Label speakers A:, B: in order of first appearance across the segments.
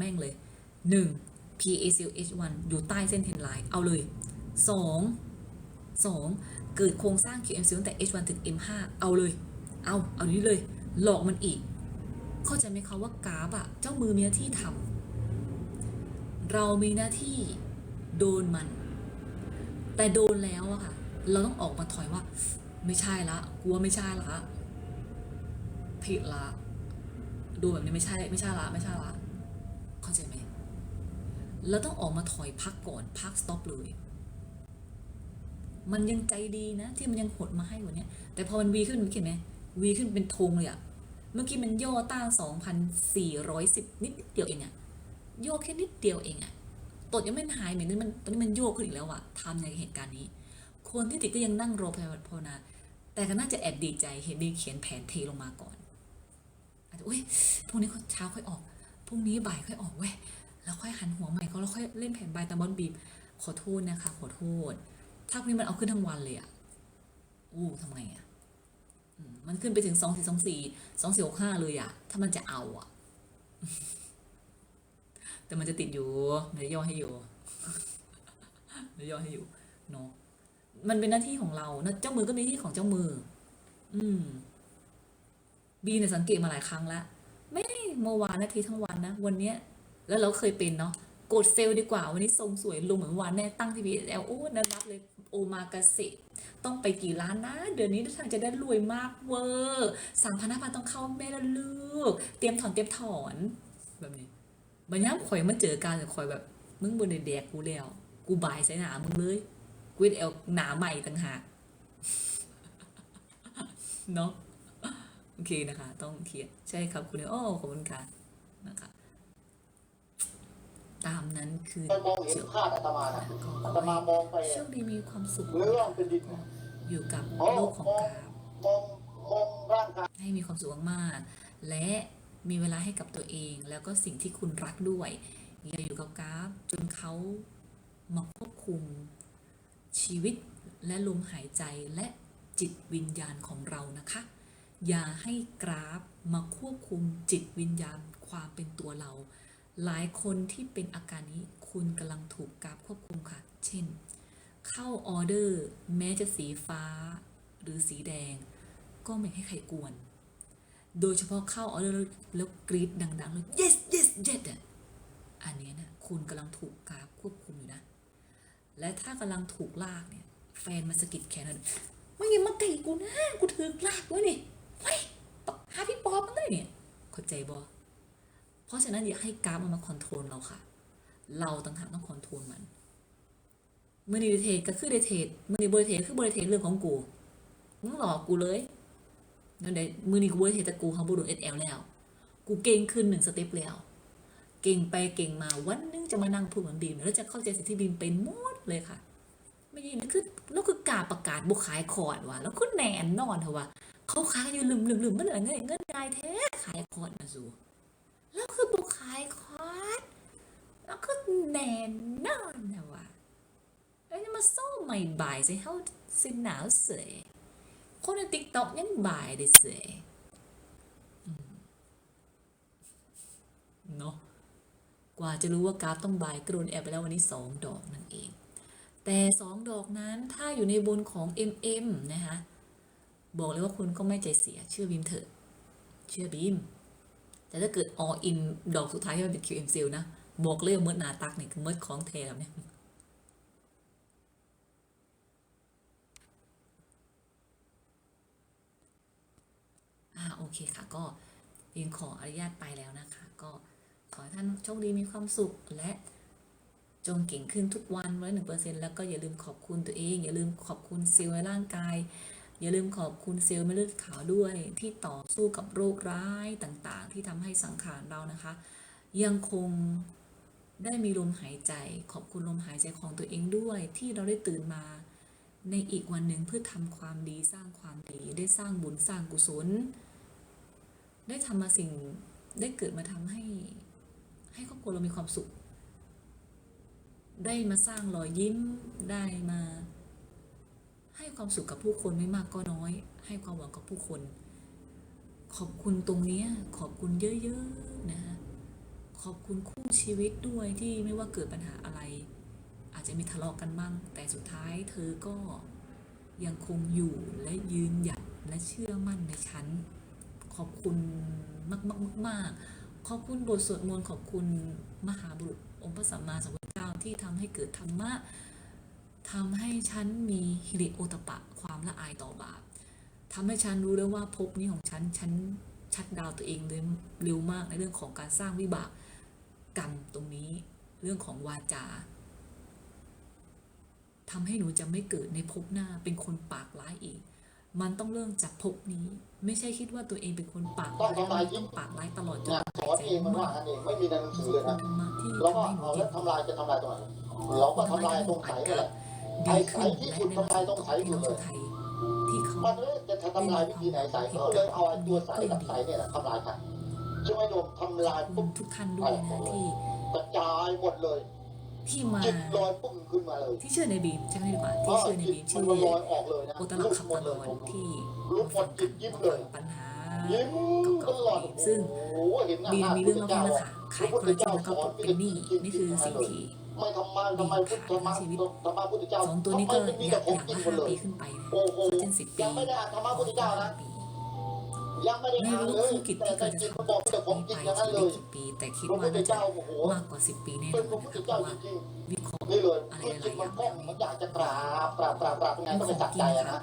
A: แม่งเลย 1 PACL H1 อยู่ใต้เส้นเทนไลน์เอาเลย 2 2 เกิดโครงสร้าง QMC ตั้งแต่ H1 ถึง M5 เอาเลย เอา เอานี้เลย หลอกมันอีก เข้าใจไหมคะว่ากราฟอะเจ้ามือมีหน้าที่ทำเรามีหน้าที่โดนมัน แต่โดนแล้วอะค่ะ เราต้องออกมาถอยว่า ไม่ใช่ละกลัวไม่ใช่ละผิดละดูแบบนี้ไม่ใช่ ไม่ใช่ละไม่ใช่ละ เราต้องออกมาถอยพักก่อนพักสต็อปเลย มันยังใจดีนะ ที่มันยังหดมาให้ว่านี้แต่พอมันวีขึ้นมันเห็นไหมวีขึ้นเป็นธงเลยอะเมื่อกี้มันย่อต้าน 2,410 นิดเดียวเองอะโยกแค่นิดเดียวเองอะตดยังไม่หายเหมือนนั้นมันตอนนี้มันโยกขึ้นอีกแล้วอะทำในเหตุการณ์นี้ คนที่ติดก็ยังนั่งรอภาวนา แต่ก็น่าจะแอบดีใจเห็นดีเขียนแผนเทลงมาก่อนอาจจะอุ้ยพรุ่งนี้เช้าค่อยออกพรุ่งนี้บ่ายค่อยออกเว้ย แล้วค่อยหันหัวใหม่ก็แล้วค่อยเล่นแผ่นใบตาบอลบีบ ขอโทษนะคะ ขอโทษ ถ้าพรุ่งนี้มันเอาขึ้นทั้งวันเลยอะอู้ทำไงอะมันขึ้นไปถึงสองสี่สองสี่สองสี่หกห้าเลยอะถ้ามันจะเอาอะแต่มันจะติดอยู่มันย่อให้อยู่มันย่อให้อยู่เนาะมันเป็นหน้าที่ของเรานะเจ้ามือก็มีหน้าที่ของเจ้ามือ อืม บีเนี่ยสังเกตมาหลายครั้งแล้ว ไม่เมื่อวานนาทีทั้งวันนะ วันเนี้ย แล้วเราเคยเป็นเนาะกดเซลล์ดีกว่า วันนี้ทรงสวยลงเหมือนวานแน่ตั้งทีวีแอลโอ้นะรับเลยโอมากาเสะต้องไปกี่ล้านนะ เดือนนี้ทางจะได้รวยมากเวอร์สามพันห้าพันต้องเข้าแม่ละลูก เตรียมถอนเตรียมถอนแบบนี้บัญญัติข่อยมาเจอกันแต่ข่อยแบบ มึงบนในแดกกูแล้ว กูบายใส่หนามึงเลยกูเอลหนาใหม่ต่างหากเนาะโอเคนะคะ ต้องเคลียร์ใช่ครับคุณโอ้ขอบคุณค่ะนะคะ ตามนั้นคือ
B: ไปมองเห็นภาพอาตมานะ
A: ก็ข
B: อา
A: อ
B: ตมา
A: ให้
B: มองไป
A: โชคดีมีความสุข
B: เรื่องเป็นดิน
A: อยู่กับ
B: มอง
A: โลกของ
B: มอง
A: กราฟ
B: มองมองร่างกาย
A: ให้มีความสุขมากๆและมีเวลาให้กับตัวเองแล้วก็สิ่งที่คุณรักด้วยอย่าอยู่กับกราฟจนเขามาควบคุมชีวิตและลมหายใจและจิตวิญญาณของเรานะคะ อย่าให้กราฟมาควบคุมจิตวิญญาณความเป็นตัวเรา หลายคนที่เป็นอาการนี้คุณกำลังถูกกราฟควบคุมค่ะ เช่น เข้าออเดอร์แม้จะสีฟ้าหรือสีแดง ก็ไม่ให้ใครกวน โดยเฉพาะเข้าออเดอร์แล้วกรีดดังๆเลย yes yes yes อะอันนี้นะคุณกำลังถูกกราฟควบคุมอยู่นะ และถ้ากำลังถูกลากเนี่ย แฟนมาสกิดแขนเราไม่อยังมาไก่กูนะ กูถือลากไว้นี่เฮ้ยหาพี่ปอบมันได้เนี่ยเข้าใจบอ เพราะฉะนั้นอย่าให้กราฟมันมาคอนโทรลเราค่ะ เราต่างหากต้องคอนโทรลมันเมื่อนีเดทก็คือเดเทเมื่อนีบริเทคือบริเทเรื่องของกูมึงหลอกกูเลยนั่นเดี๋ยวมือนี้กูเว้ยเฮตะกูเขาบูดูเอสแอลแล้ว กูเก่งขึ้นหนึ่งสเต็ปแล้ว เก่งไปเก่งมาวันหนึงจะมานั่งพูดเหมือนบีมแล้วจะเข้าใจสิ่งที่บีมเป็นหมดเลยค่ะไม่ยินคือแล้วคือกาประกาศบุขายคอร์ดว่ะแล้วก็แน่นอนเถอะว่ะเขาขายอยู่ลืมลืมลืมมันอะไรเงี้ยเงินงายแท้ขายคอร์ดมาสู่ แล้วคือบุขายคอร์ดแล้วก็แน่นอนเถอะวะแล้วจะมาโซ่ใหม่บ่ายส่เขาสิหนาวเสยคนในติ๊กต็อกยังบ่ายได้เสยเนาะกว่าจะรู้ว่ากราฟต้องบ่ายกรุนแอบไปแล้ววันนี้สองดอกนั่นเอง แต่สองดอกนั้นถ้าอยู่ในบนของ MM นะคะบอกเลยว่าคุณก็ไม่ใจเสียเชื่อบีมเถอะ เชื่อบีม แต่ถ้าเกิด all in ดอกสุดท้ายที่มันเป็น QM sale นะบอกเลยเมื่อหนาตักเนี่ยคือเมื่อของแถมเนี่ยอ่าโอเคค่ะ ก็เรียนขออนุญาตไปแล้วนะคะ ก็ขอให้ท่านโชคดีมีความสุขและจงเก่งขึ้นทุกวันร้อยหนึ่งเปอร์เซ็นแล้วก็อย่าลืมขอบคุณตัวเอง อย่าลืมขอบคุณเซลล์ในร่างกาย อย่าลืมขอบคุณเซลล์เม็ดเลือดขาวด้วยที่ต่อสู้กับโรคร้ายต่างๆ ที่ทำให้สังขารเรานะคะ ยังคงได้มีลมหายใจ ขอบคุณลมหายใจของตัวเองด้วย ที่เราได้ตื่นมา ในอีกวันหนึ่งเพื่อทำความดีสร้างความดีได้สร้างบุญสร้างกุศล ได้ทำมาสิ่งได้เกิดมาทำให้ให้ครอบครัวเรามีความสุข ได้มาสร้างรอยยิ้มได้มา ความสุขกับผู้คนไม่มากก็น้อย ให้ความหวังกับผู้คน ขอบคุณตรงนี้ขอบคุณเยอะๆนะฮะขอบคุณคู่ชีวิตด้วยที่ไม่ว่าเกิดปัญหาอะไร อาจจะมีทะเลาะกันบ้าง แต่สุดท้ายเธอก็ยังคงอยู่และยืนหยัดและเชื่อมั่นในฉัน ขอบคุณมากมากๆมากๆขอบคุณบทสวดมนต์ขอบคุณมหาบุรุษองค์พระสัมมาสัมพุทธเจ้าที่ทำให้เกิดธรรมะ ทำให้ฉันมีฮิริโอตปะความละอายต่อบาปทำให้ฉันรู้แล้วว่าภพนี้ของฉัน ฉันชัดดาวน์ตัวเองเลยเร็วมากในเรื่องของการสร้างวิบากกรรมตรงนี้เรื่องของวาจาทำให้หนูจะไม่เกิดในภพหน้าเป็นคนปากร้ายอีก มันต้องเริ่มจากภพนี้ ไม่ใช่คิดว่าตัวเองเป็นคนปากร้ายแล้วมันต้องปากร้ายตลอดจน
B: เนี่ยสอนเองมันว่าอันเองไม่มีในหนัง
A: ข
B: สื
A: อบ
B: อเลย
A: คุ
B: นะ
A: ณธรรมะที่
B: แล้วก็
A: ทำให้หนู
B: เอา
A: เก่
B: แล้ว
A: ง
B: ทำลายจะทำลายตรงไหนเราก็ทำลายตรงไสนี่แหละ
A: ดีขึ้น
B: ไอ้ที่
A: และ
B: คุณ
A: ใน
B: ทำลายตรง
A: ต่อ
B: ไส
A: พี่น้อง
B: อยู่เลย
A: ชาวไทยที่เขา
B: มันเลยจะทำลายวิธีไหนใสก็เลยเอาไอ้ตัวใสกับใสเนี่ยแหละทำลายกันใช่ไหมโยมทำลาย
A: ขอบคุ
B: ปุ๊
A: ณ
B: บ
A: ทุกท่านด้วยนะที่
B: กระจายหมดเลย
A: ที่มา
B: จิตลอยปุ่งขึ้นมาเลย
A: ที่เชื่อในบีมใช่ไหมดีกว่าที่เชื่อในบีม
B: มั
A: ชื่
B: น
A: อ
B: ลอยออกเลยนะ
A: โอตลักขับตะลอนที่
B: ลุก
A: มา
B: หม
A: ฟั
B: ด
A: ง
B: จิ
A: กัน
B: ตยิ้ม
A: มา
B: เล
A: ฟั
B: ย
A: งปัญหา
B: ยิ้มตลอด
A: ซึ่ง
B: โอ้โหเห็นหน้า
A: บีมมีเรื่องเล่าให้ละค่ะขาย
B: พระ
A: คอ
B: พุ
A: ล
B: ทธ
A: ลาเจน
B: เจ้า
A: แล้ว
B: ส
A: ก็
B: อน
A: เป็นหนี้นี่คือสิ่งที่
B: ไม่ทำไมทำไมพุทธธรรมะธรรมะพุทธเจ้า
A: สองตัวนี้ก็
B: ทำไมมี
A: อ
B: แต่
A: ยาก
B: ของ
A: อย่าง
B: จริง
A: ละ
B: หมด
A: ห้า
B: เลย
A: ปีขึ้นไปนะ
B: โอ้โห
A: เจนสิบปี
B: ยังไม่ได้อ่านธรรมะพุทธเจ้านะ
A: ปี
B: ยังไม่ได้
A: ไม่
B: อ่าน
A: รู้
B: เลย
A: ธุรกิจ
B: แต่
A: ที่
B: แต่
A: เคยจะ
B: จิต
A: ทำ
B: มันบอกมีแต่ของจริง
A: ไป
B: อย่างนั้นเล
A: ได้
B: ย
A: กี่ปี แต่คิด
B: พระ
A: ว่า
B: พุทธ
A: น่าจะ
B: เจ้าโอ้โห
A: มากกว่าสิบปีแน่น
B: เป็น
A: อน
B: พระพุท
A: นะ
B: ธ
A: คะเพ
B: เจ้า
A: ราะว่า
B: จริง
A: วิเคราะห์
B: ๆนี่เลย
A: อะไร
B: คือ
A: ห
B: จิ
A: ลา
B: ต
A: ยๆ
B: มัน
A: อย่าง
B: คล่องมันอยากจะกราบกราบกราบกราบยังไง
A: เรื่อง
B: ก็
A: ข
B: ไม่
A: อง
B: จับ
A: กิน
B: ใจ
A: นะ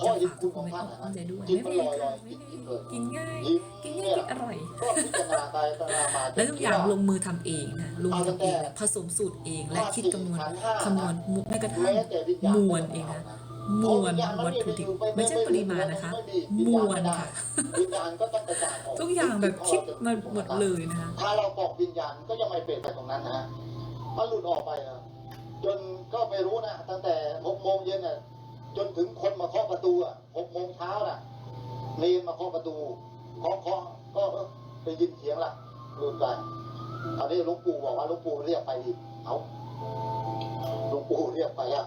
B: อะ
A: คะ
B: นะ
A: ก็
B: เพราะ
A: จะ
B: เห็น
A: ฝาก
B: คุณ
A: ทุก
B: ของ
A: คน
B: ท่าน
A: ไว้
B: อะ
A: อ้อมใจด้วย
B: จิต
A: ไม่
B: มันล
A: เป็นไรค่ะไม่เป็นไรกินง่ายกิน
B: อยๆยิ้ม
A: ง่ายกินอร่อย
B: ก็พิจารณาไปพิจารณามา
A: และทุกอย่างลงมือทำเองนะลงมือทำเองนะผสมสูตรเองและคิดคำนวณคำนวณมุกแม้กระทั่ง
B: แม้แต่วิญญาณ
A: มวลเองนะมวลวัตถุดิบไม่ใช่ปริมาณนะคะ มวลค่ะ
B: วิญญาณก็ต้องกระจายออก
A: ทุกอย่างแบบคิดมาหมดเลยนะคะ
B: ถ้าเราบอกวิญญาณก็ยังไม่เปลี่ยนไปตรงนั้นนะฮะมันหลุดออกไปนะจนก็ไม่รู้นะตั้งแต่หกโมงเย็นน่ะ จนถึงคนมาเคาะประตูอะหกโมงเช้าน่ะเนนมาเคาะประตูเคาะเคาะก็ไปยินเสียงละหลุดไปตอนนี้หลวงปู่บอกว่าหลวงปู่เรียกไปดิเอาหลวงปู่เรียกไปอะ